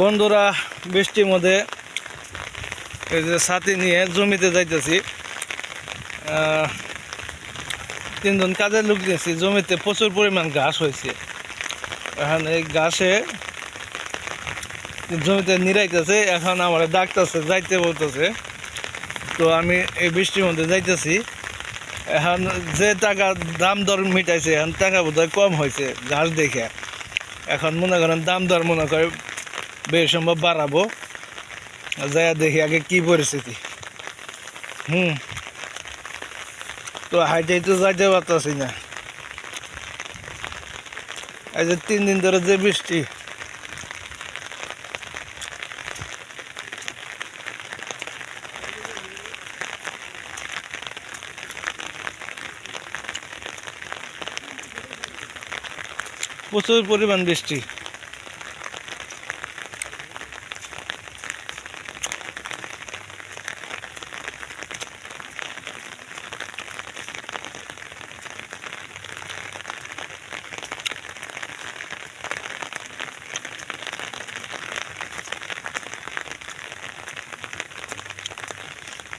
বন্ধুরা, বৃষ্টির মধ্যে এই যে ছাতি নিয়ে জমিতে যাইতেছি। তিনজন কাজের লোক দিয়েছি জমিতে প্রচুর পরিমাণ ঘাস হয়েছে। এখন এই ঘাসে জমিতে নিরাইতেছে এখন আমার ডাকতেছে, যাইতে বলতেছে। তো আমি এই বৃষ্টির মধ্যে যাইতেছি। এখন যে টাকা দাম দর মিটাইছে, এখন টাকা বোধহয় কম হয়েছে ঘাস দেখে। এখন মনে করেন দাম দর মনে করে বেশ সম্ভব বাড়াবো যাই দেখি আগে কি পরিস্থিতি। হুম। তো হাইটাই তো যাইতে পারতাছি না। এই যে তিন দিন ধরে যে বৃষ্টি। প্রচুর পরিমাণ বৃষ্টি।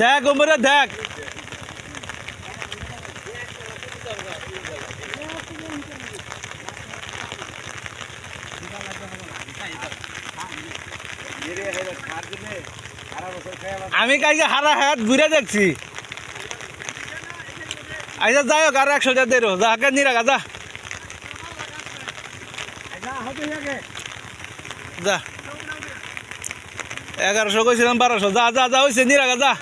দেখ উমরা দেখ। আমি কাইকে হারা হাত ঘুরে দেখছি। আচ্ছা যাই হোক, আর একশো টাকা দেরো যা হাকে নিরাগা যা। যা। এগারোশো কইছিলাম বারোশো। যা যা যা হয়েছে নিরাগা যা।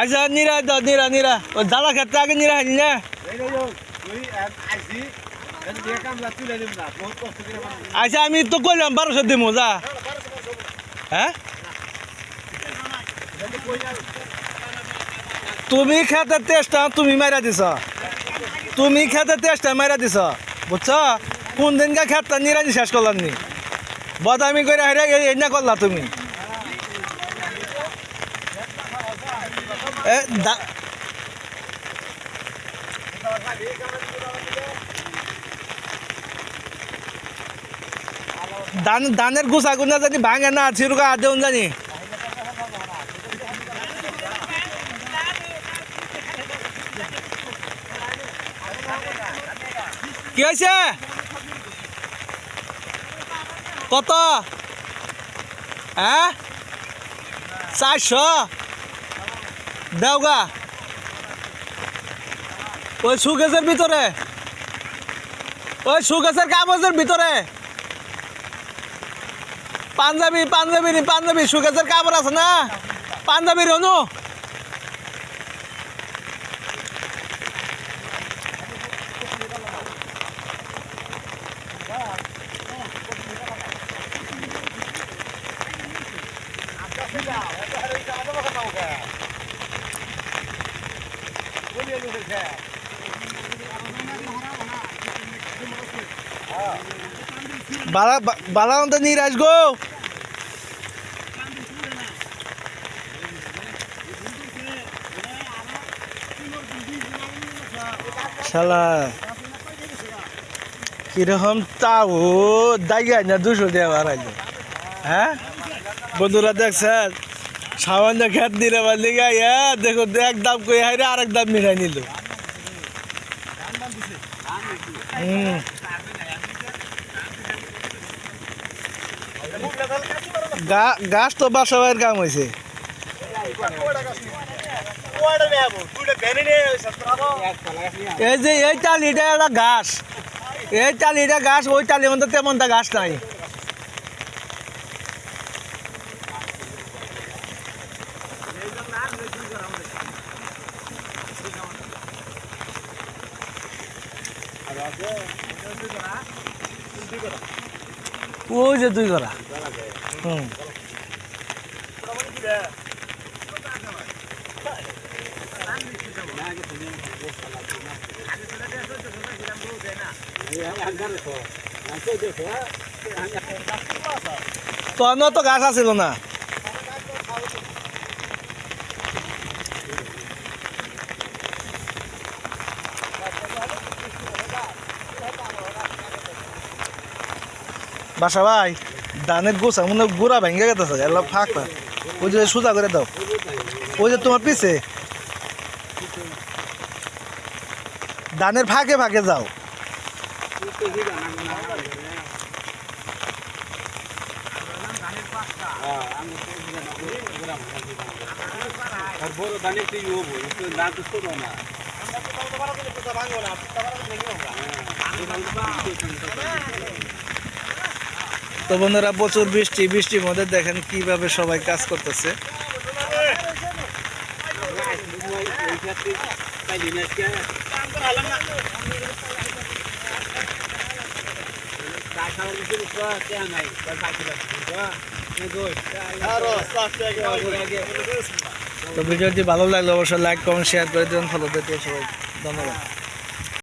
আচ্ছা নিরা দাও নিরা নিরা। ওই দাদা ক্ষেত্রে আগে নিরা হয়নি না? আচ্ছা আমি তো কইলাম বারোশো দিমু, যা। হ্যাঁ? তুমি খেতে তেষ্টা তুমি মারা দিছ। তুমি খেতে তেষ্টা মারা দিছ। বুঝছ? কোন দিনকা খেতটা নিরানি শেষ করলাম নি। বদামি করে হেরে এই না করলা তুমি। এ, দা- ধান ধানের গুছা জানি ভাঙে না, ছিরুকা আদেও জানি। কি হয়েছে? কত? হ্যাঁ? চারশো? দেওগা ওই সুগেছের ভিতরে। ওই সুগেছের কাগজের ভিতরে। পাঞ্জাবি পাঞ্জাবি পাঞ্জাবি সুগেছের কাপড় আছে না? পাঞ্জাবি রনু। বালা বালা অন্ত নিয়ে আসগো শালা, কীরকম তাও? দাইয়া না দুশো দেওয়া হারাইলো। হ্যাঁ? বন্ধুরা দেখছেন? সামান্য খেত দিলে লিগা হ্যাঁ দেখো এক দাম কই, হাইরে আরেক দাম মিলাই নিল। গাছ তো বাসা কাম হয়েছে এই যে, এই টালিটা একটা ঘাস এই টালিটা ঘাস ওই টালির মধ্যে তেমনটা ঘাস নাই। ওই যে দুই গলা। হুম। তখন তো গাছ আছিল না? বাসা ভাই, ধানের গোছা মনে গোড়া ভেঙে গেছে, এলা ফাঁক ওই যে সোজা করে দাও। ওই যে তোমার পিছে। ধানের ফাঁকে ফাঁকে যাও। আর বড় ধানের তুই না। তো বন্ধুরা প্রচুর বৃষ্টি বৃষ্টির মধ্যে দেখেন কীভাবে সবাই কাজ করতেছে। তো ভিডিওটি ভালো লাগলে অবশ্যই লাইক কমেন্ট শেয়ার করে দিন ফলো দিতে সবাই। ধন্যবাদ।